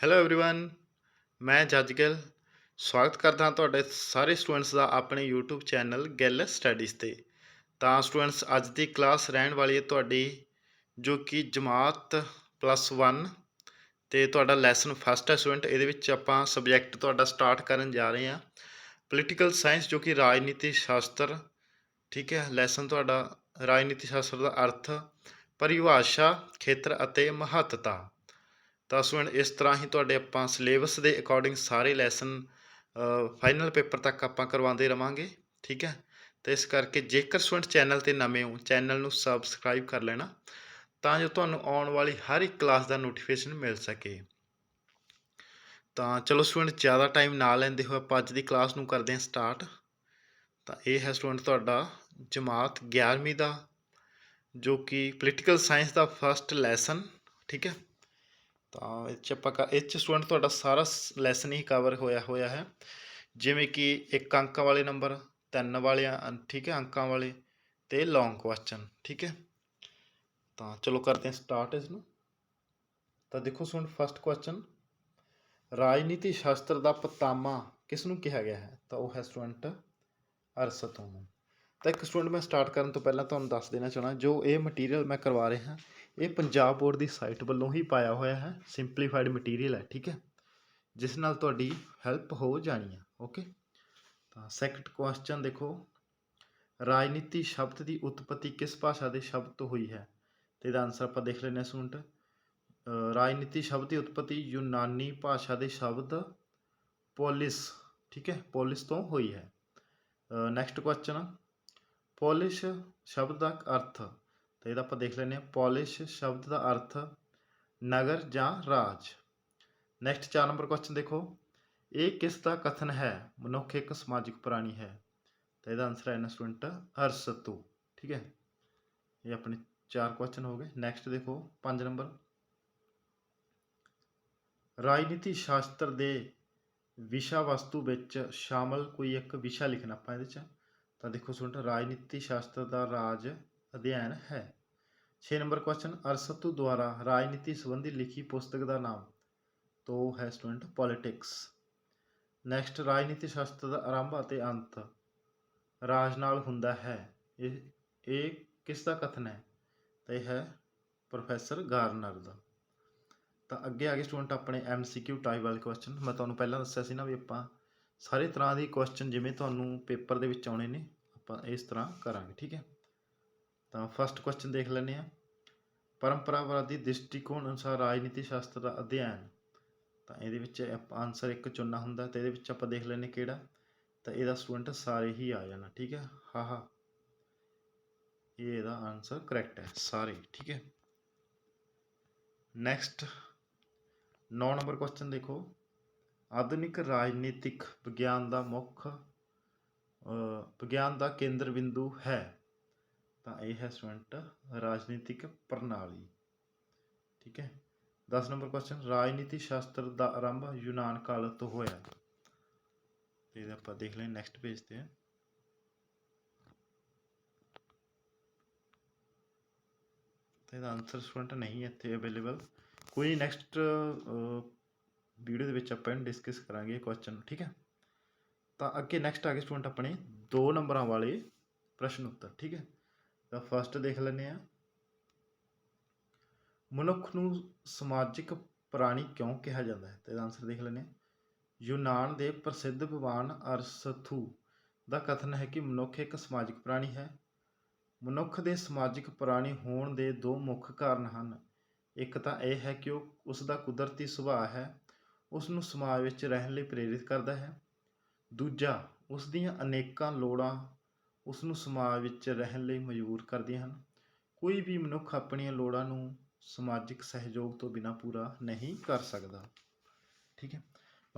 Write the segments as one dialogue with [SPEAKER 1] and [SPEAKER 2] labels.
[SPEAKER 1] Hello everyone ਮੈਂ ਜੱਜ ਗਿੱਲ ਸਵਾਗਤ ਕਰਦਾ ਹਾਂ ਤੁਹਾਡੇ ਸਾਰੇ ਸਟੂਡੈਂਟਸ ਦਾ ਆਪਣੇ YouTube ਚੈਨਲ ਗਿੱਲ ਸਟੱਡੀਜ਼ ਤੇ ਤਾਂ ਸਟੂਡੈਂਟਸ ਅੱਜ ਦੀ ਕਲਾਸ ਰਹਿਣ ਵਾਲੀ ਹੈ ਤੁਹਾਡੀ ਜੋ ਕਿ ਜਮਾਤ ਪਲੱਸ 1 ਤੇ ਤੁਹਾਡਾ ਲੈਸਨ ਫਸਟ ਹੈ ਸਟੂਡੈਂਟ ਇਹਦੇ ਵਿੱਚ ਆਪਾਂ ਸਬਜੈਕਟ ਤੁਹਾਡਾ ਸਟਾਰਟ ਕਰਨ ਜਾ ਰਹੇ ਹਾਂ ਪੋਲੀਟੀਕਲ ਸਾਇੰਸ ਜੋ ਕਿ ਰਾਜਨੀਤੀ ਸ਼ਾਸਤਰ ਠੀਕ ਹੈ ਲੈਸਨ ਤੁਹਾਡਾ ਰਾਜਨੀਤੀ ਸ਼ਾਸਤਰ ਦਾ ਅਰਥ ਪਰਿਭਾਸ਼ਾ ਖੇਤਰ ਅਤੇ ਮਹੱਤਤਾ ਤਾਂ ਸਟੂਡੈਂਟ ਇਸ ਤਰ੍ਹਾਂ ਹੀ ਤੁਹਾਡੇ ਆਪਾਂ ਸਿਲੇਬਸ ਦੇ ਅਕੋਰਡਿੰਗ ਸਾਰੇ ਲੈਸਨ ਫਾਈਨਲ ਪੇਪਰ ਤੱਕ ਆਪਾਂ ਕਰਵਾਉਂਦੇ ਰਵਾਂਗੇ, ਠੀਕ ਹੈ? ਤੇ ਇਸ ਕਰਕੇ ਜੇਕਰ ਸਟੂਡੈਂਟ ਚੈਨਲ ਤੇ ਨਵੇਂ ਹੋ ਚੈਨਲ ਨੂੰ ਸਬਸਕ੍ਰਾਈਬ ਕਰ ਲੈਣਾ, ਤਾਂ ਜੋ ਤੁਹਾਨੂੰ ਆਉਣ ਵਾਲੀ ਹਰ ਇੱਕ ਕਲਾਸ ਦਾ ਨੋਟੀਫਿਕੇਸ਼ਨ ਮਿਲ ਸਕੇ। ਤਾਂ ਚਲੋ ਸਟੂਡੈਂਟ ਜ਼ਿਆਦਾ ਟਾਈਮ ਨਾ ਲੈਂਦੇ ਹੋਏ ਆਪਾਂ ਅੱਜ ਦੀ ਕਲਾਸ ਨੂੰ ਕਰਦੇ ਹਾਂ ਸਟਾਰਟ ਤਾਂ ਇਹ ਹੈ ਸਟੂਡੈਂਟ ਤੁਹਾਡਾ ਜਮਾਤ 11ਵੀਂ ਦਾ, ਜੋ ਕਿ ਪੋਲੀਟੀਕਲ ਸਾਇੰਸ ਦਾ ਫਸਟ ਲੈਸਨ ਠੀਕ ਹੈ? ਤਾਂ ਇਹ 'ਚ ਆਪਾਂ ਕ- ਇਹ 'ਚ ਸਟੂਡੈਂਟ ਤੁਹਾਡਾ ਸਾਰਾ ਲੈਸਨ ਹੀ ਕਵਰ ਹੋਇਆ ਹੋਇਆ ਹੈ। ਜਿਵੇਂ ਕਿ ਇੱਕ ਅੰਕਾਂ ਵਾਲੇ ਨੰਬਰ ਤਿੰਨ ਵਾਲੇ ਅੰ- ਠੀਕ ਹੈ, ਅੰਕਾਂ ਵਾਲੇ ਤੇ ਲੌਂਗ ਕੁਐਸਚਨ ਠੀਕ ਹੈ। ਤਾਂ ਚਲੋ ਕਰਦੇ ਹਾਂ ਸਟਾਰਟ ਇਸ ਨੂੰ। ਤਾਂ ਦੇਖੋ ਸਟੂਡੈਂਟ ਫਸਟ ਕੁਐਸਚਨ ਰਾਜਨੀਤੀ ਸ਼ਾਸਤਰ ਦਾ ਪਤਾਮਾ ਕਿਸ ਨੂੰ ਕਿਹਾ ਗਿਆ ਹੈ? ਤਾਂ ਉਹ ਹੈ ਸਟੂਡੈਂਟ ਅਰਸਤੂ ਨੂੰ ਤਾਂ ਇੱਕ ਸਟੂਡੈਂਟ ਮੈਂ ਸਟਾਰਟ ਕਰਨ ਤੋਂ ਪਹਿਲਾਂ ਤੁਹਾਨੂੰ ਦੱਸ ਦੇਣਾ ਚਾਹਣਾ ਜੋ ਇਹ ਮਟੀਰੀਅਲ ਮੈਂ ਕਰਵਾ ਰਿਹਾ ਇਹ ਪੰਜਾਬ ਬੋਰਡ ਦੀ ਸਾਈਟ ਵੱਲੋਂ ਹੀ ਪਾਇਆ ਹੋਇਆ ਹੈ ਸਿੰਪਲੀਫਾਈਡ ਮਟੀਰੀਅਲ ਹੈ, ਠੀਕ ਹੈ? ਜਿਸ ਨਾਲ ਤੁਹਾਡੀ ਹੈਲਪ ਹੋ ਜਾਣੀ ਹੈ ਓਕੇ ਤਾਂ ਸੈਕੰਡ ਕੁਐਸਚਨ ਦੇਖੋ। ਰਾਜਨੀਤੀ ਸ਼ਬਦ ਦੀ ਉਤਪਤੀ ਕਿਸ ਭਾਸ਼ਾ ਦੇ ਸ਼ਬਦ ਤੋਂ ਹੋਈ ਹੈ? ਤੇ ਇਹਦਾ ਆਨਸਰ ਆਪਾਂ ਦੇਖ ਲੈਂਦੇ ਹਾਂ ਸਟੂਡੈਂਟ ਰਾਜਨੀਤੀ ਸ਼ਬਦ ਦੀ ਉਤਪਤੀ ਯੂਨਾਨੀ ਭਾਸ਼ਾ ਦੇ ਸ਼ਬਦ ਪੋਲਿਸ, ਠੀਕ ਹੈ? ਪੋਲਿਸ ਤੋਂ ਹੋਈ ਹੈ। ਨੈਕਸਟ ਕੁਐਸਚਨ ਪੋਲਿਸ਼ ਸ਼ਬਦ ਦਾ ਅਰਥ ਤੇ ਇਹਦਾ ਆਪਾਂ ਦੇਖ ਲੈਂਦੇ ਹਾਂ। ਪੋਲਿਸ਼ ਸ਼ਬਦ ਦਾ ਅਰਥ ਨਗਰ ਜਾਂ ਰਾਜ। ਨੈਕਸਟ 4 ਨੰਬਰ ਕੁਐਸਚਨ ਦੇਖੋ। ਇਹ ਕਿਸ ਦਾ ਕਥਨ ਹੈ? ਮਨੁੱਖ ਇੱਕ ਸਮਾਜਿਕ ਪ੍ਰਾਣੀ ਹੈ। ਤਾਂ ਇਹਦਾ ਆਨਸਰ ਹੈ ਨਾ ਸਟੂਡੈਂਟ ਅਰਸਤੂ। ਠੀਕ ਹੈ? ਇਹ ਆਪਣੇ ਚਾਰ ਕੁਐਸਚਨ ਹੋ ਗਏ। ਨੈਕਸਟ ਦੇਖੋ 5 ਨੰਬਰ ਰਾਜਨੀਤੀ ਸ਼ਾਸਤਰ ਦੇ ਵਿਸ਼ਾ ਵਸਤੂ ਵਿੱਚ ਸ਼ਾਮਲ ਕੋਈ ਇੱਕ ਵਿਸ਼ਾ ਲਿਖਣਾ ਆਪਾਂ ਇਹਦੇ ਚ। ਤਾਂ ਦੇਖੋ ਸਟੂਡੈਂਟ ਰਾਜਨੀਤੀ ਸ਼ਾਸਤਰ ਦਾ ਰਾਜ ਅਧਿਐਨ ਹੈ। 6 ਨੰਬਰ ਕੁਐਸਚਨ ਅਰਸਤੂ ਦੁਆਰਾ ਰਾਜਨੀਤੀ ਸੰਬੰਧੀ ਲਿਖੀ ਪੁਸਤਕ ਦਾ ਨਾਮ, ਤੋ ਹੈ ਸਟੂਡੈਂਟ ਪੋਲਿਟਿਕਸ। ਨੈਕਸਟ ਰਾਜਨੀਤੀ ਸ਼ਾਸਤਰ ਦਾ ਆਰੰਭ ਅਤੇ ਅੰਤ। ਰਾਜ ਨਾਲ ਹੁੰਦਾ ਹੈ। ਇਹ ਇਹ ਕਿਸ ਦਾ ਕਥਨ ਹੈ? ਤਾਂ ਇਹ ਹੈ ਪ੍ਰੋਫੈਸਰ ਗਾਰਨਰ ਦਾ। ਤਾਂ ਅੱਗੇ ਆ ਗਏ ਸਟੂਡੈਂਟ ਆਪਣੇ ਐਮਸੀਕਿਊ ਟਾਈਪ ਵਾਲੇ ਕੁਐਸਚਨ ਮੈਂ ਤੁਹਾਨੂੰ ਪਹਿਲਾਂ ਦੱਸਿਆ ਸੀ ਨਾ ਵੀ ਆਪਾਂ ਸਾਰੇ ਤਰ੍ਹਾਂ ਦੇ ਕੁਐਸਚਨ ਜਿਵੇਂ ਤੁਹਾਨੂੰ ਪੇਪਰ ਦੇ ਵਿੱਚ ਆਉਣੇ ਨੇ, ਆਪਾਂ ਇਸ ਤਰ੍ਹਾਂ ਕਰਾਂਗੇ, ਠੀਕ ਹੈ? ਤਾਂ ਫਸਟ ਕੁਐਸਚਨ ਦੇਖ ਲੈਂਦੇ ਆ ਪਰੰਪਰਾਵਾਦੀ ਦ੍ਰਿਸ਼ਟੀਕੋਣ ਅਨੁਸਾਰ ਰਾਜਨੀਤੀ ਸ਼ਾਸਤਰ ਦਾ ਅਧਿਐਨ। ਤਾਂ ਇਹਦੇ ਵਿੱਚ ਆਨਸਰ ਇੱਕ ਚੁਣਨਾ ਹੁੰਦਾ ਤੇ ਇਹਦੇ ਵਿੱਚ ਆਪਾਂ ਦੇਖ ਲੈਂਦੇ ਕਿਹੜਾ। ਤਾਂ ਇਹਦਾ ਸਟੂਡੈਂਟ ਸਾਰੇ ਹੀ ਆ ਜਾਣਾ, ਠੀਕ ਹੈ? ਹਾਂ ਹਾਂ। ਇਹ ਇਹਦਾ ਆਨਸਰ ਕਰੈਕਟ ਹੈ, ਸਾਰੇ, ਠੀਕ ਹੈ? ਨੈਕਸਟ 9 ਨੰਬਰ ਕੁਐਸਚਨ ਦੇਖੋ। ਆਧੁਨਿਕ ਰਾਜਨੀਤਿਕ ਵਿਗਿਆਨ ਦਾ ਮੁੱਖ ਵਿਗਿਆਨ ਦਾ ਕੇਂਦਰ ਬਿੰਦੂ ਹੈ। ਤਾਂ ਇਹ ਹੈ ਸਟੂਡੈਂਟ ਰਾਜਨੀਤਿਕ ਪ੍ਰਣਾਲੀ। ਠੀਕ ਹੈ? 10 ਨੰਬਰ ਕੁਐਸਚਨ ਰਾਜਨੀਤੀ ਸ਼ਾਸਤਰ ਦਾ ਆਰੰਭ ਯੂਨਾਨ ਕਾਲ ਤੋਂ ਹੋਇਆ। ਤੇ ਇਹਦਾ ਆਪਾਂ ਦੇਖ ਲੈਂ ਨੈਕਸਟ ਪੇਜ ਤੇ। ਤੇ ਇਹਦਾ ਆਨਸਰ ਸਟੂਡੈਂਟ ਨਹੀਂ ਇੱਥੇ ਅਵੇਲੇਬਲ ਕੋਈ ਨੈਕਸਟ ਵੀਡੀਓ ਦੇ ਵਿੱਚ ਆਪਾਂ ਇਹਨੂੰ ਡਿਸਕਸ ਕਰਾਂਗੇ ਇਹ ਕੁਐਸਚਨ ਠੀਕ ਹੈ? ਤਾਂ ਅੱਗੇ ਨੈਕਸਟ ਆ ਗਏ ਸਟੂਡੈਂਟ ਆਪਣੇ 2 ਨੰਬਰਾਂ ਵਾਲੇ ਪ੍ਰਸ਼ਨ ਉੱਤਰ, ਠੀਕ ਹੈ? ਤਾਂ ਫਸਟ ਦੇਖ ਲੈਂਦੇ ਆ ਮਨੁੱਖ ਨੂੰ ਸਮਾਜਿਕ ਪ੍ਰਾਣੀ ਕਿਉਂ ਕਿਹਾ ਜਾਂਦਾ ਹੈ? ਤੇ ਇਹਦਾ ਆਨਸਰ ਦੇਖ ਲੈਂਦੇ ਆ ਯੂਨਾਨ ਦੇ ਪ੍ਰਸਿੱਧ ਵਿਦਵਾਨ ਅਰਸਥੂ ਦਾ ਕਥਨ ਹੈ ਕਿ ਮਨੁੱਖ ਇੱਕ ਸਮਾਜਿਕ ਪ੍ਰਾਣੀ ਹੈ। ਮਨੁੱਖ ਦੇ ਸਮਾਜਿਕ ਪ੍ਰਾਣੀ ਹੋਣ ਦੇ ਦੋ ਮੁੱਖ ਕਾਰਨ ਹਨ। ਇੱਕ ਤਾਂ ਇਹ ਹੈ ਕਿ ਉਹ ਉਸ ਦਾ ਕੁਦਰਤੀ ਸੁਭਾਅ ਹੈ। ਉਸ ਨੂੰ ਸਮਾਜ ਵਿੱਚ ਰਹਿਣ ਲਈ ਪ੍ਰੇਰਿਤ ਕਰਦਾ ਹੈ। ਦੂਜਾ ਉਸ ਦੀਆਂ ਅਨੇਕਾਂ ਲੋੜਾਂ ਉਸ ਨੂੰ ਸਮਾਜ ਵਿੱਚ ਰਹਿਣ ਲਈ ਮਜਬੂਰ ਕਰਦੀਆਂ ਹਨ। ਕੋਈ ਵੀ ਮਨੁੱਖ ਆਪਣੀਆਂ ਲੋੜਾਂ ਨੂੰ ਸਮਾਜਿਕ ਸਹਿਯੋਗ ਤੋਂ ਬਿਨਾਂ ਪੂਰਾ ਨਹੀਂ ਕਰ ਸਕਦਾ। ਠੀਕ ਹੈ।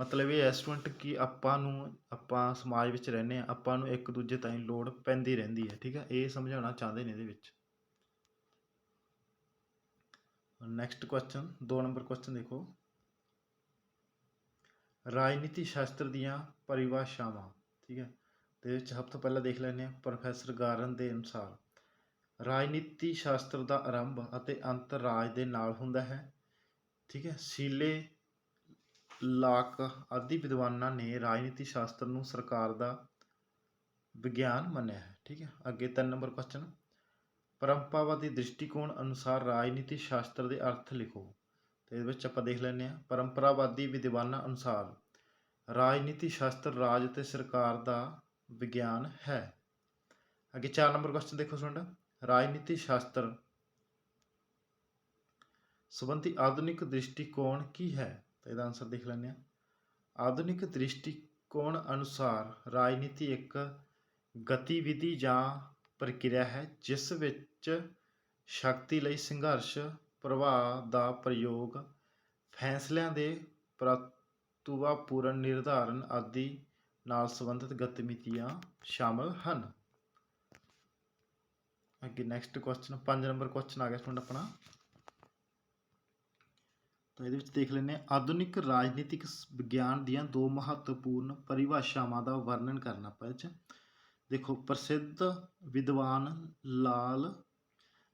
[SPEAKER 1] ਮਤਲਬ ਇਹ ਸਟੂਡੈਂਟ ਕਿ ਆਪਾਂ ਨੂੰ, ਆਪਾਂ ਸਮਾਜ ਵਿੱਚ ਰਹਿੰਦੇ ਆ ਆਪਾਂ ਨੂੰ ਇੱਕ ਦੂਜੇ ਤਾਈਂ ਲੋੜ ਪੈਂਦੀ ਰਹਿੰਦੀ ਹੈ। ਠੀਕ ਹੈ। ਇਹ ਸਮਝਾਉਣਾ ਚਾਹੁੰਦੇ ਨੇ ਇਹਦੇ ਵਿੱਚ। ਨੈਕਸਟ ਕੁਐਸਚਨ 2 ਨੰਬਰ ਕੁਐਸਚਨ ਦੇਖੋ। ਰਾਜਨੀਤੀ ਸ਼ਾਸਤਰ ਦੀਆਂ ਪਰਿਭਾਸ਼ਾਵਾਂ। ਠੀਕ ਹੈ। ਤੇ ਵਿੱਚ ਸਭ ਤੋਂ ਪਹਿਲਾਂ ਦੇਖ ਲੈਂਦੇ ਹਾਂ ਪ੍ਰੋਫੈਸਰ ਗਾਰਨ ਦੇ ਅਨੁਸਾਰ, ਰਾਜਨੀਤੀ ਸ਼ਾਸਤਰ ਦਾ ਆਰੰਭ ਅਤੇ ਅੰਤ ਰਾਜ ਦੇ ਨਾਲ ਹੁੰਦਾ ਹੈ। ਠੀਕ ਹੈ, ਸੀਲੇ ਲਾਕ ਆਦਿ ਵਿਦਵਾਨਾਂ ਨੇ ਰਾਜਨੀਤੀ ਸ਼ਾਸਤਰ ਨੂੰ ਸਰਕਾਰ ਦਾ ਵਿਗਿਆਨ ਮੰਨਿਆ ਹੈ। ਠੀਕ ਹੈ, ਅੱਗੇ ਤਿੰਨ ਨੰਬਰ ਕੁਐਸਚਨ ਪਰੰਪਰਾਵਾਦੀ ਦ੍ਰਿਸ਼ਟੀਕੋਣ ਅਨੁਸਾਰ ਰਾਜਨੀਤੀ ਸ਼ਾਸਤਰ ਦੇ ਅਰਥ ਲਿਖੋ। ਤੇ ਇਹਦੇ ਵਿੱਚ ਆਪਾਂ ਦੇਖ ਲੈਂਦੇ ਹਾਂ, ਪਰੰਪਰਾਵਾਦੀ ਵਿਦਵਾਨਾਂ ਅਨੁਸਾਰ, ਰਾਜਨੀਤੀ ਸ਼ਾਸਤਰ ਰਾਜ ਅਤੇ ਸਰਕਾਰ ਦਾ ਵਿਗਿਆਨ ਹੈ। ਅੱਗੇ 4 ਨੰਬਰ ਕੁਐਸਚਨ ਦੇਖੋ ਸਟੂਡੈਂਟ ਰਾਜਨੀਤੀ ਸ਼ਾਸਤਰ। ਸੰਬੰਧੀ ਆਧੁਨਿਕ ਦ੍ਰਿਸ਼ਟੀਕੋਣ ਕੀ ਹੈ? ਤਾਂ ਇਹਦਾ ਆਨਸਰ ਦੇਖ ਲੈਂਦੇ ਹਾਂ। ਆਧੁਨਿਕ ਦ੍ਰਿਸ਼ਟੀਕੋਣ ਅਨੁਸਾਰ ਰਾਜਨੀਤੀ ਇੱਕ ਗਤੀਵਿਧੀ ਜਾਂ ਪ੍ਰਕਿਰਿਆ ਹੈ, ਜਿਸ ਵਿੱਚ ਸ਼ਕਤੀ ਲਈ ਸੰਘਰਸ਼ ਪ੍ਰਭਾਵ ਦਾ ਪ੍ਰਯੋਗ, ਫੈਸਲਿਆਂ ਦੇ ਪ੍ਰਤਿਭਾਪੂਰਨ ਨਿਰਧਾਰਨ ਆਦਿ ਨਾਲ ਸੰਬੰਧਿਤ ਗਤੀਵਿਧੀਆਂ ਸ਼ਾਮਲ ਹਨ। ਅੱਗੇ ਨੈਕਸਟ ਕੁਐਸਚਨ 5 ਨੰਬਰ ਕੁਐਸਚਨ ਆ ਗਿਆ ਸਟੂਡੈਂਟ ਆਪਣਾ। ਤਾਂ ਇਹਦੇ ਵਿੱਚ ਦੇਖ ਲੈਂਦੇ ਹਾਂ, ਆਧੁਨਿਕ ਰਾਜਨੀਤਿਕ ਵਿਗਿਆਨ ਦੀਆਂ ਦੋ ਮਹੱਤਵਪੂਰਨ ਪਰਿਭਾਸ਼ਾਵਾਂ ਦਾ ਵਰਣਨ ਕਰਨਾ ਆਪਾਂ ਇਹ 'ਚ। ਦੇਖੋ, ਪ੍ਰਸਿੱਧ ਵਿਦਵਾਨ ਲਾਲ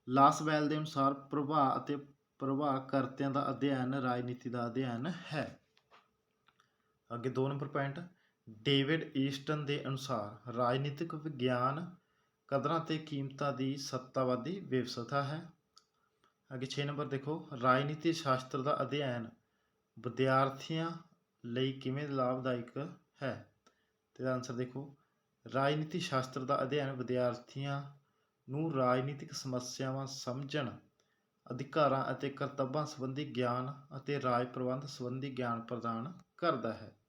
[SPEAKER 1] ਲਾਸਵੈਲ ਦੇ ਅਨੁਸਾਰ ਪ੍ਰਭਾਵ ਅਤੇ ਪ੍ਰਭਾਵ ਕਰਤਿਆਂ ਦਾ ਅਧਿਐਨ, ਰਾਜਨੀਤੀ ਦਾ ਅਧਿਐਨ ਹੈ। ਅੱਗੇ 2 ਨੰਬਰ ਪੁਆਇੰਟ ਡੇਵਿਡ ਈਸਟਨ ਦੇ ਅਨੁਸਾਰ ਰਾਜਨੀਤਿਕ ਵਿਗਿਆਨ ਕਦਰਾਂ ਤੇ ਕੀਮਤਾਂ ਦੀ ਸੱਤਾਵਾਦੀ ਵਿਵਸਥਾ ਹੈ। ਅੱਗੇ 6 ਨੰਬਰ ਦੇਖੋ। ਰਾਜਨੀਤੀ ਸ਼ਾਸਤਰ ਦਾ ਅਧਿਐਨ ਵਿਦਿਆਰਥੀਆਂ ਲਈ ਕਿਵੇਂ ਲਾਭਦਾਇਕ ਹੈ? ਤੇ ਦਾ ਆਨਸਰ ਦੇਖੋ। ਰਾਜਨੀਤੀ ਸ਼ਾਸਤਰ ਦਾ ਅਧਿਐਨ ਵਿਦਿਆਰਥੀਆਂ ਨੂੰ ਰਾਜਨੀਤਿਕ ਸਮੱਸਿਆਵਾਂ ਸਮਝਣ, ਅਧਿਕਾਰਾਂ ਅਤੇ ਕਰਤੱਵਾਂ ਸੰਬੰਧੀ ਗਿਆਨ ਅਤੇ ਰਾਜ ਪ੍ਰਬੰਧ ਸੰਬੰਧੀ ਗਿਆਨ ਪ੍ਰਦਾਨ ਕਰਦਾ ਹੈ।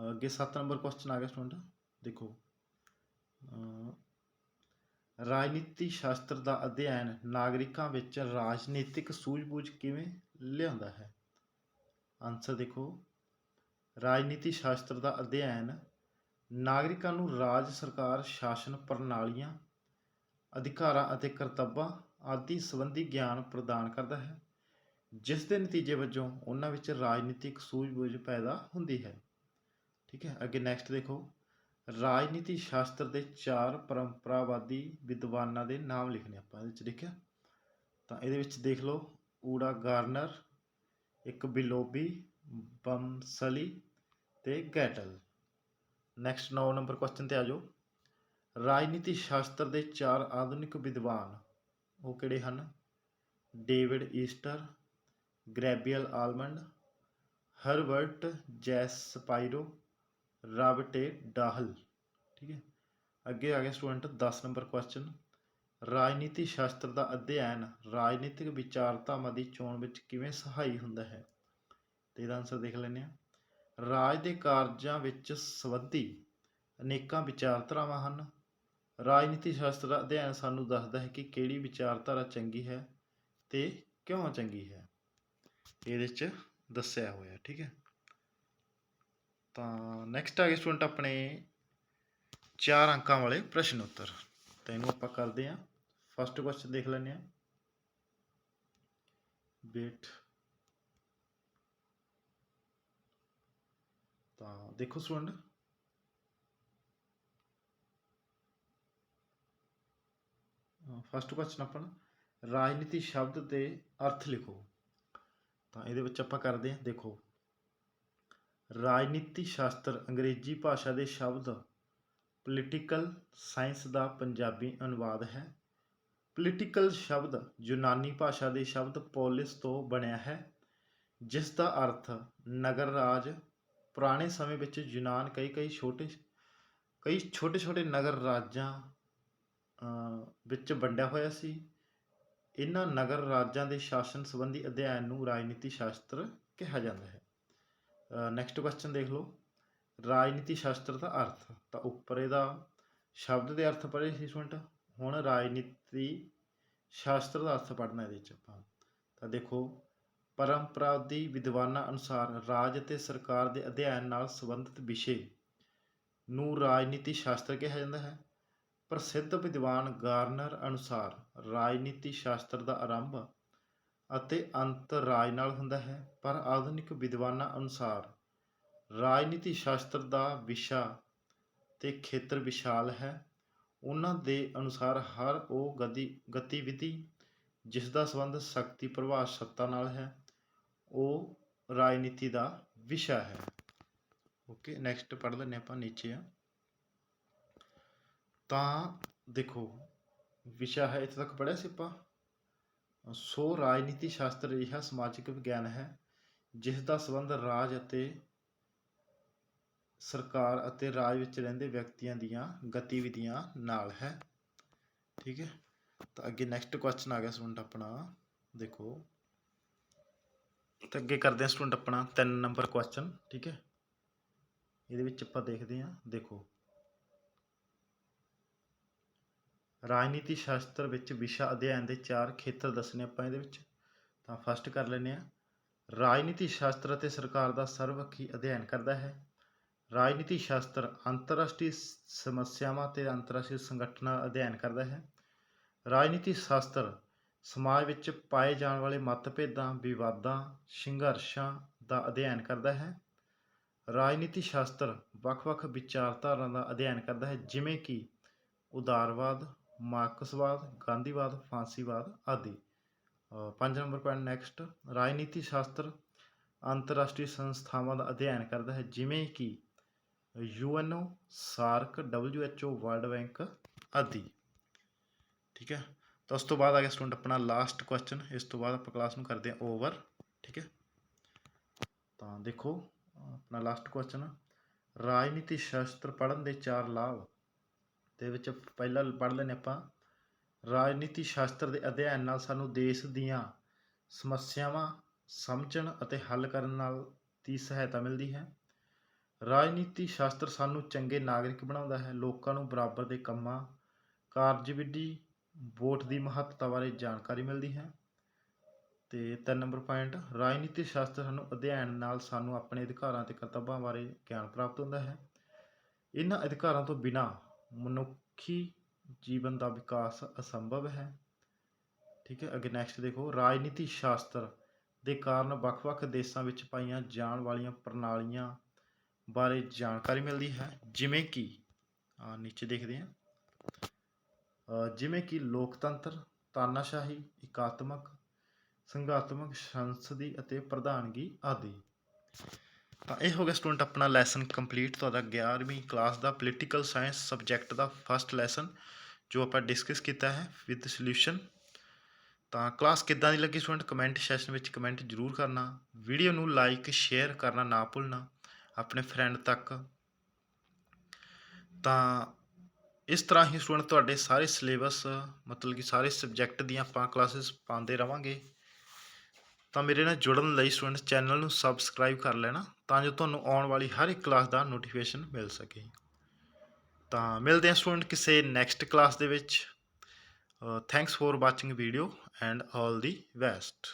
[SPEAKER 1] ਅੱਗੇ 7 ਨੰਬਰ ਕੁਐਸਚਨ ਆ ਗਿਆ ਸਟੂਡੈਂਟ ਦੇਖੋ ਰਾਜਨੀਤੀ ਸ਼ਾਸਤਰ ਦਾ ਅਧਿਐਨ ਨਾਗਰਿਕਾਂ ਵਿੱਚ ਰਾਜਨੀਤਿਕ ਸੂਝ-ਬੂਝ ਕਿਵੇਂ ਲਿਆਉਂਦਾ ਹੈ ਆਨਸਰ ਦੇਖੋ ਰਾਜਨੀਤੀ ਸ਼ਾਸਤਰ ਦਾ ਅਧਿਐਨ ਨਾਗਰਿਕਾਂ ਨੂੰ ਰਾਜ ਸਰਕਾਰ ਸ਼ਾਸਨ ਪ੍ਰਣਾਲੀਆਂ ਅਧਿਕਾਰਾਂ ਅਤੇ ਕਰਤੱਵਾਂ ਆਦਿ ਸੰਬੰਧੀ ਗਿਆਨ ਪ੍ਰਦਾਨ ਕਰਦਾ ਹੈ ਜਿਸ ਦੇ ਨਤੀਜੇ ਵਜੋਂ ਉਹਨਾਂ ਵਿੱਚ ਰਾਜਨੀਤਿਕ ਸੂਝ-ਬੂਝ ਪੈਦਾ ਹੁੰਦੀ ਹੈ ਠੀਕ ਹੈ, ਅੱਗੇ ਨੈਕਸਟ ਦੇਖੋ। ਰਾਜਨੀਤੀ ਸ਼ਾਸਤਰ ਦੇ ਚਾਰ ਪਰੰਪਰਾਵਾਦੀ ਵਿਦਵਾਨਾਂ ਦੇ ਨਾਮ ਲਿਖਣੇ ਆਪਾਂ ਇਹਦੇ ਵਿੱਚ ਲਿਖਿਆ ਤਾਂ ਇਹਦੇ ਵਿੱਚ ਦੇਖ ਲਓ, ਊੜਾ ਗਾਰਨਰ, ਇੱਕ ਬਿਲੋਬੀ ਬੰਸਲੀ ਤੇ ਗੈਟਲ। ਨੈਕਸਟ 9 ਨੰਬਰ ਕੁਐਸਚਨ ਤੇ ਆ ਜਾਓ। ਰਾਜਨੀਤੀ ਸ਼ਾਸਤਰ ਦੇ ਚਾਰ ਆਧੁਨਿਕ ਵਿਦਵਾਨ ਉਹ ਕਿਹੜੇ ਹਨ? David Easton, Gabriel Almond, Herbert ਜੈਸ ਜੈਸਪਾਈਰੋ ਰਾਬਟੇ ਡਾਹਲ। ਠੀਕ ਹੈ? ਅੱਗੇ ਆ ਗਿਆ ਸਟੂਡੈਂਟ 10 ਨੰਬਰ ਕੁਐਸਚਨ ਰਾਜਨੀਤੀ ਸ਼ਾਸਤਰ ਦਾ ਅਧਿਐਨ ਰਾਜਨੀਤਿਕ ਵਿਚਾਰਧਾਵਾਂ ਦੀ ਚੋਣ ਵਿੱਚ ਕਿਵੇਂ ਸਹਾਈ ਹੁੰਦਾ ਹੈ? ਤੇ ਇਹਦਾ ਆਨਸਰ ਦੇਖ ਲੈਂਦੇ ਹਾਂ। ਰਾਜ ਦੇ ਕਾਰਜਾਂ ਵਿੱਚ ਸੰਬੰਧੀ ਅਨੇਕਾਂ ਵਿਚਾਰਧਾਰਾਵਾਂ ਹਨ। ਰਾਜਨੀਤੀ ਸ਼ਾਸਤਰ ਦਾ ਅਧਿਐਨ ਸਾਨੂੰ ਦੱਸਦਾ ਹੈ ਕਿ ਕਿਹੜੀ ਵਿਚਾਰਧਾਰਾ ਚੰਗੀ ਹੈ ਤੇ ਕਿਉਂ ਚੰਗੀ ਹੈ। ਇਹਦੇ 'ਚ ਦੱਸਿਆ ਹੋਇਆ ਠੀਕ ਹੈ? ਤਾਂ ਨੈਕਸਟ ਆ ਗਏ ਸਟੂਡੈਂਟ ਆਪਣੇ ਚਾਰ ਅੰਕਾਂ ਵਾਲੇ ਪ੍ਰਸ਼ਨ ਉੱਤਰ। ਤਾਂ ਇਹਨੂੰ ਆਪਾਂ ਕਰਦੇ ਹਾਂ। ਫਸਟ ਕੁਐਸਚਨ ਦੇਖ ਲੈਂਦੇ ਹਾਂ। ਵੇਟ ਤਾਂ ਦੇਖੋ ਸਟੂਡੈਂਟ ਫਸਟ ਕੁਐਸਚਨ ਆਪਣਾ, ਰਾਜਨੀਤੀ ਸ਼ਬਦ ਦੇ ਅਰਥ ਲਿਖੋ। ਤਾਂ ਇਹਦੇ ਵਿੱਚ ਆਪਾਂ ਕਰਦੇ ਹਾਂ, ਦੇਖੋ। ਰਾਜਨੀਤੀ ਸ਼ਾਸਤਰ ਅੰਗਰੇਜ਼ੀ ਭਾਸ਼ਾ ਦੇ ਸ਼ਬਦ ਪੋਲੀਟੀਕਲ ਸਾਇੰਸ ਦਾ ਪੰਜਾਬੀ ਅਨੁਵਾਦ ਹੈ। ਪੋਲੀਟੀਕਲ ਸ਼ਬਦ ਯੂਨਾਨੀ ਭਾਸ਼ਾ ਦੇ ਸ਼ਬਦ ਪੋਲਿਸ ਤੋਂ ਬਣਿਆ ਹੈ, ਜਿਸ ਦਾ ਅਰਥ ਨਗਰ ਰਾਜ। ਪੁਰਾਣੇ ਸਮੇਂ ਵਿੱਚ ਯੂਨਾਨ ਕਈ ਕਈ ਛੋਟੇ ਕਈ ਛੋਟੇ ਛੋਟੇ ਨਗਰ ਰਾਜਾਂ ਵਿੱਚ ਵੰਡਿਆ ਹੋਇਆ ਸੀ। ਇਹਨਾਂ ਨਗਰ ਰਾਜਾਂ ਦੇ ਸ਼ਾਸਨ ਸੰਬੰਧੀ ਅਧਿਐਨ ਨੂੰ ਰਾਜਨੀਤੀ ਸ਼ਾਸਤਰ ਕਿਹਾ ਜਾਂਦਾ ਹੈ। ਨੈਕਸਟ ਕੁਐਸਚਨ ਦੇਖ ਲਓ। ਰਾਜਨੀਤੀ ਸ਼ਾਸਤਰ ਦਾ ਅਰਥ। ਤਾਂ ਉੱਪਰ ਇਹਦਾ ਸ਼ਬਦ ਦੇ ਅਰਥ ਪੜ੍ਹੇ ਸੀ ਸਟੂਡੈਂਟ ਹੁਣ ਰਾਜਨੀਤੀ ਸ਼ਾਸਤਰ ਦਾ ਅਰਥ ਪੜ੍ਹਨਾ ਇਹਦੇ ਵਿੱਚ ਆਪਾਂ। ਤਾਂ ਦੇਖੋ, ਪਰੰਪਰਾ ਦੀ ਵਿਦਵਾਨਾਂ ਅਨੁਸਾਰ ਰਾਜ ਅਤੇ ਸਰਕਾਰ ਦੇ ਅਧਿਐਨ ਨਾਲ ਸੰਬੰਧਿਤ ਵਿਸ਼ੇ ਨੂੰ ਰਾਜਨੀਤੀ ਸ਼ਾਸਤਰ ਕਿਹਾ ਜਾਂਦਾ ਹੈ। ਪ੍ਰਸਿੱਧ ਵਿਦਵਾਨ ਗਾਰਨਰ ਅਨੁਸਾਰ ਰਾਜਨੀਤੀ ਸ਼ਾਸਤਰ ਦਾ ਆਰੰਭ ਅਤੇ ਅੰਤਰ ਰਾਜ ਨਾਲ ਹੁੰਦਾ ਹੈ, ਪਰ ਆਧੁਨਿਕ ਵਿਦਵਾਨਾਂ ਅਨੁਸਾਰ ਰਾਜਨੀਤੀ ਸ਼ਾਸਤਰ ਦਾ ਵਿਸ਼ਾ ਤੇ ਖੇਤਰ ਵਿਸ਼ਾਲ ਹੈ। ਉਹਨਾਂ ਦੇ ਅਨੁਸਾਰ ਹਰ ਉਹ ਗਤੀ ਗਤੀਵਿਧੀ ਜਿਸ ਦਾ ਸੰਬੰਧ ਸ਼ਕਤੀ, ਪ੍ਰਭਾਵ, ਸੱਤਾ ਨਾਲ ਹੈ, ਉਹ ਰਾਜਨੀਤੀ ਦਾ ਵਿਸ਼ਾ ਹੈ। ਓਕੇ ਨੈਕਸਟ ਪੜ੍ਹ ਲੈਂਦੇ ਆਪਾਂ ਨੀਚੇ ਆ। ਤਾਂ ਦੇਖੋ, ਵਿਸ਼ਾ ਹੈ, ਇੱਥੇ ਤੱਕ ਪੜ੍ਹਿਆ ਸੀ ਆਪਾਂ? ਸੋ ਰਾਜਨੀਤੀ ਸ਼ਾਸਤਰ ਅਜਿਹਾ ਸਮਾਜਿਕ ਵਿਗਿਆਨ ਹੈ, ਜਿਸ ਦਾ ਸੰਬੰਧ ਰਾਜ ਅਤੇ ਸਰਕਾਰ ਅਤੇ ਰਾਜ ਵਿੱਚ ਰਹਿੰਦੇ ਵਿਅਕਤੀਆਂ ਦੀਆਂ ਗਤੀਵਿਧੀਆਂ ਨਾਲ ਹੈ। ਠੀਕ ਹੈ? ਤਾਂ ਅੱਗੇ ਨੈਕਸਟ ਕੁਐਸਚਨ ਆ ਗਿਆ ਸਟੂਡੈਂਟ ਆਪਣਾ। ਦੇਖੋ। ਤਾਂ ਅੱਗੇ ਕਰਦੇ ਹਾਂ ਸਟੂਡੈਂਟ ਆਪਣਾ 3 ਨੰਬਰ ਕੁਐਸਚਨ ਠੀਕ ਹੈ? ਇਹਦੇ ਵਿੱਚ ਆਪਾਂ ਦੇਖਦੇ ਹਾਂ। ਦੇਖੋ। ਰਾਜਨੀਤੀ ਸ਼ਾਸਤਰ ਵਿੱਚ ਵਿਸ਼ਾ ਅਧਿਐਨ ਦੇ ਚਾਰ ਖੇਤਰ ਦੱਸਣੇ ਆਪਾਂ ਇਹਦੇ ਵਿੱਚ। ਤਾਂ ਫਸਟ ਕਰ ਲੈਂਦੇ ਆ ਰਾਜਨੀਤੀ ਸ਼ਾਸਤਰ ਅਤੇ ਸਰਕਾਰ ਦਾ ਸਰਵਪੱਖੀ ਅਧਿਐਨ ਕਰਦਾ ਹੈ। ਰਾਜਨੀਤੀ ਸ਼ਾਸਤਰ ਅੰਤਰਰਾਸ਼ਟਰੀ ਸਮੱਸਿਆਵਾਂ ਤੇ ਅੰਤਰਰਾਸ਼ਟਰੀ ਸੰਗਠਨਾਂ ਦਾ ਅਧਿਐਨ ਕਰਦਾ ਹੈ। ਰਾਜਨੀਤੀ ਸ਼ਾਸਤਰ ਸਮਾਜ ਵਿੱਚ ਪਾਏ ਜਾਣ ਵਾਲੇ ਮਤਭੇਦਾਂ, ਵਿਵਾਦਾਂ, ਸੰਘਰਸ਼ਾਂ ਦਾ ਅਧਿਐਨ ਕਰਦਾ ਹੈ। ਰਾਜਨੀਤੀ ਸ਼ਾਸਤਰ ਵੱਖ-ਵੱਖ ਵਿਚਾਰਧਾਰਾ ਦਾ ਅਧਿਐਨ ਕਰਦਾ ਹੈ, ਜਿਵੇਂ ਕਿ ਉਦਾਰਵਾਦ ਮਾਰਕਸਵਾਦ, ਗਾਂਧੀਵਾਦ, ਫਾਂਸੀਵਾਦ ਆਦਿ। ਪੰਜ ਨੰਬਰ ਪੁਆਇੰਟ ਨੈਕਸਟ ਰਾਜਨੀਤੀ ਸ਼ਾਸਤਰ ਅੰਤਰਰਾਸ਼ਟਰੀ ਸੰਸਥਾਵਾਂ ਦਾ ਅਧਿਐਨ ਕਰਦਾ ਹੈ, ਜਿਵੇਂ ਕਿ UNO, SAARC, WHO, world bank ਆਦਿ। ਠੀਕ ਹੈ? ਤਾਂ ਉਸ ਤੋਂ ਬਾਅਦ ਆ ਗਿਆ ਸਟੂਡੈਂਟ ਆਪਣਾ ਲਾਸਟ ਕੁਐਸਚਨ ਇਸ ਤੋਂ ਬਾਅਦ ਆਪਾਂ ਕਲਾਸ ਨੂੰ ਕਰਦੇ ਹਾਂ ਓਵਰ ਠੀਕ ਹੈ? ਤਾਂ ਦੇਖੋ, ਆਪਣਾ ਲਾਸਟ ਕੁਐਸਚਨ ਰਾਜਨੀਤੀ ਸ਼ਾਸਤਰ ਪੜ੍ਹਨ ਦੇ ਚਾਰ ਲਾਭ। ਦੇ ਵਿੱਚ ਪਹਿਲਾਂ ਪੜ੍ਹ ਲੈਂਦੇ ਆਪਾਂ। ਰਾਜਨੀਤੀ ਸ਼ਾਸਤਰ ਦੇ ਅਧਿਐਨ ਨਾਲ ਸਾਨੂੰ ਦੇਸ਼ ਦੀਆਂ ਸਮੱਸਿਆਵਾਂ ਸਮਝਣ ਅਤੇ ਹੱਲ ਕਰਨ ਨਾਲ ਦੀ ਸਹਾਇਤਾ ਮਿਲਦੀ ਹੈ। ਰਾਜਨੀਤੀ ਸ਼ਾਸਤਰ ਸਾਨੂੰ ਚੰਗੇ ਨਾਗਰਿਕ ਬਣਾਉਂਦਾ ਹੈ। ਲੋਕਾਂ ਨੂੰ ਬਰਾਬਰ ਦੇ ਕੰਮਾਂ, ਕਾਰਜਵਿਧੀ, ਵੋਟ ਦੀ ਮਹੱਤਤਾ ਬਾਰੇ ਜਾਣਕਾਰੀ ਮਿਲਦੀ ਹੈ। ਤੇ ਤਿੰਨ ਨੰਬਰ ਪੁਆਇੰਟ ਰਾਜਨੀਤੀ ਸ਼ਾਸਤਰ ਸਾਨੂੰ ਅਧਿਐਨ ਨਾਲ ਸਾਨੂੰ ਆਪਣੇ ਅਧਿਕਾਰਾਂ ਤੇ ਕਰਤੱਵਾਂ ਬਾਰੇ ਗਿਆਨ ਪ੍ਰਾਪਤ ਹੁੰਦਾ ਹੈ। ਇਹਨਾਂ ਅਧਿਕਾਰਾਂ ਤੋਂ ਬਿਨਾਂ ਮਨੁੱਖੀ ਜੀਵਨ ਦਾ ਵਿਕਾਸ ਅਸੰਭਵ ਹੈ। ਠੀਕ ਹੈ, ਅੱਗੇ ਨੈਕਸਟ ਦੇਖੋ, ਰਾਜਨੀਤੀ ਸ਼ਾਸਤਰ ਦੇ ਕਾਰਨ ਵੱਖ-ਵੱਖ ਦੇਸ਼ਾਂ ਵਿੱਚ ਪਾਈਆਂ ਜਾਣ ਵਾਲੀਆਂ ਪ੍ਰਣਾਲੀਆਂ ਬਾਰੇ ਜਾਣਕਾਰੀ ਮਿਲਦੀ ਹੈ। ਜਿਵੇਂ ਕਿ ਆ ਨੀਚੇ ਦੇਖਦੇ ਹਾਂ। ਜਿਵੇਂ ਕਿ ਲੋਕਤੰਤਰ, ਤਾਨਾਸ਼ਾਹੀ, ਇਕਾਤਮਕ ਸੰਘਾਤਮਕ ਸੰਸਦੀ ਅਤੇ ਪ੍ਰਧਾਨਗੀ ਆਦਿ। ਤਾਂ ਇਹ ਹੋ ਗਿਆ ਸਟੂਡੈਂਟ ਆਪਣਾ ਲੈਸਨ ਕੰਪਲੀਟ ਤੁਹਾਡਾ 11ਵੀਂ ਕਲਾਸ ਦਾ ਪੋਲੀਟੀਕਲ ਸਾਇੰਸ ਸਬਜੈਕਟ ਦਾ ਫਸਟ ਲੈਸਨ ਜੋ ਆਪਾਂ ਡਿਸਕਸ ਕੀਤਾ ਹੈ ਵਿਦ ਸੋਲੂਸ਼ਨ ਤਾਂ ਕਲਾਸ ਕਿੱਦਾਂ ਦੀ ਲੱਗੀ ਸਟੂਡੈਂਟ? ਕਮੈਂਟ ਸੈਸ਼ਨ ਵਿੱਚ ਕਮੈਂਟ ਜ਼ਰੂਰ ਕਰਨਾ। ਵੀਡੀਓ ਨੂੰ ਲਾਈਕ ਸ਼ੇਅਰ ਕਰਨਾ ਨਾ ਭੁੱਲਣਾ ਆਪਣੇ ਫਰੈਂਡ ਤੱਕ। ਤਾਂ ਇਸ ਤਰ੍ਹਾਂ ਹੀ ਸਟੂਡੈਂਟ ਤੁਹਾਡੇ ਸਾਰੇ ਸਿਲੇਬਸ ਮਤਲਬ ਕਿ ਸਾਰੇ ਸਬਜੈਕਟ ਦੀਆਂ ਆਪਾਂ ਕਲਾਸਿਸ ਪਾਉਂਦੇ ਰਵਾਂਗੇ। ਤਾਂ ਮੇਰੇ ਨਾਲ ਜੁੜਨ ਲਈ ਸਟੂਡੈਂਟ ਚੈਨਲ ਨੂੰ ਸਬਸਕ੍ਰਾਈਬ ਕਰ ਲੈਣਾ ਤਾਂ ਜੋ ਤੁਹਾਨੂੰ ਆਉਣ ਵਾਲੀ ਹਰ ਇੱਕ ਕਲਾਸ ਦਾ ਨੋਟੀਫਿਕੇਸ਼ਨ ਮਿਲ ਸਕੇ। ਤਾਂ ਮਿਲਦੇ ਹਾਂ ਸਟੂਡੈਂਟ ਕਿਸੇ ਨੈਕਸਟ ਕਲਾਸ ਦੇ ਵਿੱਚ। Thanks for watching video and all the best